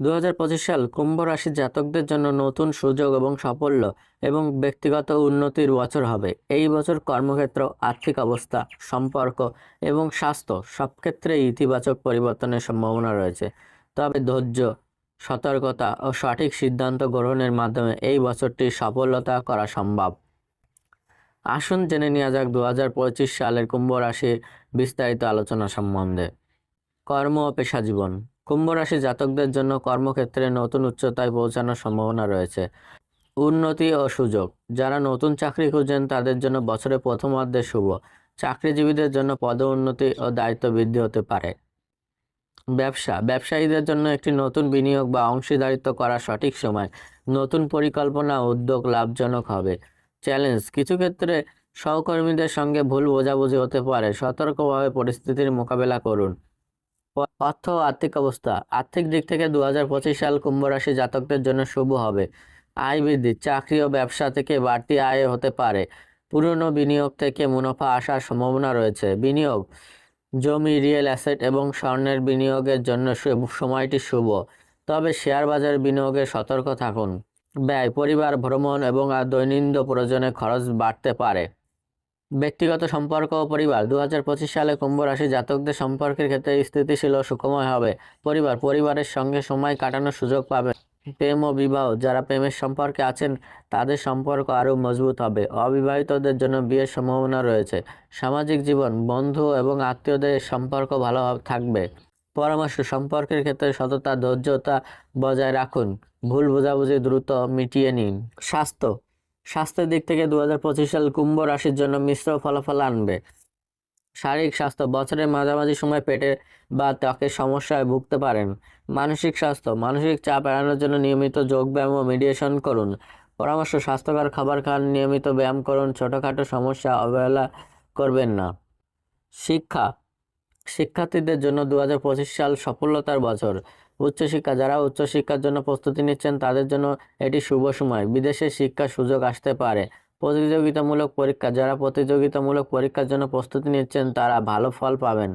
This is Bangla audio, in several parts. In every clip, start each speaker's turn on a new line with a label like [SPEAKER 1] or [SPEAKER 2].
[SPEAKER 1] দু হাজার পঁচিশ সাল কুম্ভ রাশির জাতকদের জন্য নতুন সুযোগ এবং সাফল্য এবং ব্যক্তিগত উন্নতির বছর হবে। এই বছর কর্মক্ষেত্র, আর্থিক অবস্থা, সম্পর্ক এবং স্বাস্থ্য সব ক্ষেত্রেই ইতিবাচক পরিবর্তনের সম্ভাবনা রয়েছে। তবে ধৈর্য, সতর্কতা ও সঠিক সিদ্ধান্ত গ্রহণের মাধ্যমে এই বছরটি সফলতা করা সম্ভব। আসুন জেনে নেওয়া যাক দু হাজার পঁচিশ সালের কুম্ভ রাশির বিস্তারিত আলোচনা সম্বন্ধে। কর্ম ও পেশা জীবন। কুম্ভ রাশি জাতকদের জন্য কর্মক্ষেত্রে নতুন উচ্চতায় পৌঁছানোর সম্ভাবনা রয়েছে। উন্নতি ও সুযোগ। যারা নতুন চাকরি খুঁজছেন, তাদের জন্য বছরের প্রথমার্ধে শুভ। চাকরিজীবীদের জন্য পদোন্নতি ও দায়িত্ব বৃদ্ধি হতে পারে। ব্যবসা। ব্যবসায়ীদের জন্য একটি নতুন বিনিয়োগ বা অংশীদারিত্ব করা সঠিক সময়। নতুন পরিকল্পনা, উদ্যোগ লাভজনক হবে। চ্যালেঞ্জ। কিছু ক্ষেত্রে সহকর্মীদের সঙ্গে ভুল বোঝাবুঝি হতে পারে। সতর্কভাবে পরিস্থিতির মোকাবেলা করুন। অর্থ ও আর্থিক অবস্থা। আর্থিক দিক থেকে দু হাজার পঁচিশ সাল কুম্ভ রাশি জাতকদের জন্য শুভ হবে। আয় বৃদ্ধি, চাকরি ও ব্যবসা থেকে বাড়তি আয় হতে পারে। পুরনো বিনিয়োগ থেকে মুনাফা আসার সম্ভাবনা রয়েছে। বিনিয়োগ, জমি রিয়েল অ্যাসেট এবং স্বর্ণের বিনিয়োগের জন্য সময়টি শুভ। তবে শেয়ার বাজার বিনিয়োগে সতর্ক থাকুন। ব্যয়, পরিবার ভ্রমণ এবং দৈনন্দিন প্রয়োজনে খরচ বাড়তে পারে। ব্যক্তিগত সম্পর্ক ও পরিবার। দু হাজার পঁচিশ সালে কুম্ভ রাশি জাতকদের সম্পর্কের ক্ষেত্রে স্থিতিশীল ও সুখময় হবে। পরিবার, পরিবারের সঙ্গে সময় কাটানোর সুযোগ পাবে। প্রেম ও বিবাহ, যারা প্রেমের সম্পর্কে আছেন, তাদের সম্পর্ক আরও মজবুত হবে। অবিবাহিতদের জন্য বিয়ের সম্ভাবনা রয়েছে। সামাজিক জীবন, বন্ধু এবং আত্মীয়দের সম্পর্ক ভালো থাকবে। পরামর্শ, সম্পর্কের ক্ষেত্রে সততা, ধৈর্যতা বজায় রাখুন। ভুল বোঝাবুঝি দ্রুত মিটিয়ে নিন। স্বাস্থ্য স্বাস্থ্যের দিক থেকে দু হাজার পঁচিশ সাল কুম্ভ রাশির জন্য মিশ্র ফলাফল আনবে। শারীরিক স্বাস্থ্য, বছরের মাঝামাঝি সময় পেটে বা ত্বকের সমস্যায় ভুগতে পারেন। মানসিক স্বাস্থ্য, মানসিক চাপ এড়ানোর জন্য নিয়মিত যোগব্যায়াম ও মেডিটেশন করুন। পরামর্শ, স্বাস্থ্যকর খাবার খান, নিয়মিত ব্যায়াম করুন, ছোটোখাটো সমস্যা অবহেলা করবেন না। শিক্ষা, শিক্ষার্থীদের জন্য দু হাজার পঁচিশ সাল সফলতার বছর। উচ্চশিক্ষা, যারা উচ্চশিক্ষার জন্য প্রস্তুতি নিচ্ছেন, তাদের জন্য এটি শুভ সময়। বিদেশে শিক্ষার সুযোগ আসতে পারে। প্রতিযোগিতামূলক পরীক্ষা, যারা প্রতিযোগিতামূলক পরীক্ষার জন্য প্রস্তুতি নিচ্ছেন, তারা ভালো ফল পাবেন।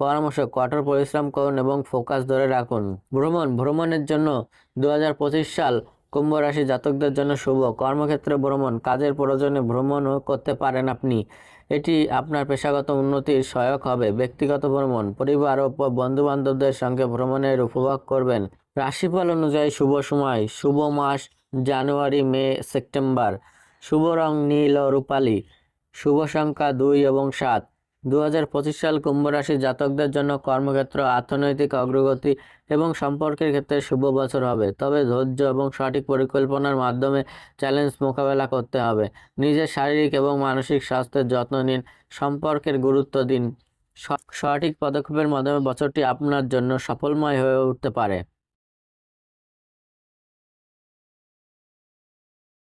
[SPEAKER 1] পরামর্শ, কঠোর পরিশ্রম করুন এবং ফোকাস ধরে রাখুন। ভ্রমণ, ভ্রমণের জন্য দু হাজার পঁচিশ সাল কুম্ভ রাশি জাতকদের জন্য শুভ। কর্মক্ষেত্রে ভ্রমণ, কাজের প্রয়োজনে ভ্রমণও করতে পারেন আপনি। এটি আপনার পেশাগত উন্নতির সহায়ক হবে। ব্যক্তিগত ভ্রমণ, পরিবার ও বন্ধু বান্ধবদের সঙ্গে ভ্রমণের উপভোগ করবেন। রাশিফল অনুযায়ী শুভ সময়, শুভ মাস, জানুয়ারি, মে, সেপ্টেম্বর। শুভ রং নীল ও রূপালী। শুভ সংখ্যা দুই এবং সাত। দু হাজার পঁচিশ সাল কুম্ভ রাশি জাতকদের জন্য কর্মক্ষেত্র, অর্থনৈতিক অগ্রগতি এবং সম্পর্কের ক্ষেত্রে শুভ বছর হবে। তবে ধৈর্য এবং সঠিক পরিকল্পনার মাধ্যমে চ্যালেঞ্জ মোকাবেলা করতে হবে। নিজের শারীরিক এবং মানসিক স্বাস্থ্যের যত্ন নিন। সম্পর্কের গুরুত্ব দিন। সঠিক পদক্ষেপের মাধ্যমে বছরটি আপনার জন্য সফলময় হয়ে উঠতে পারে।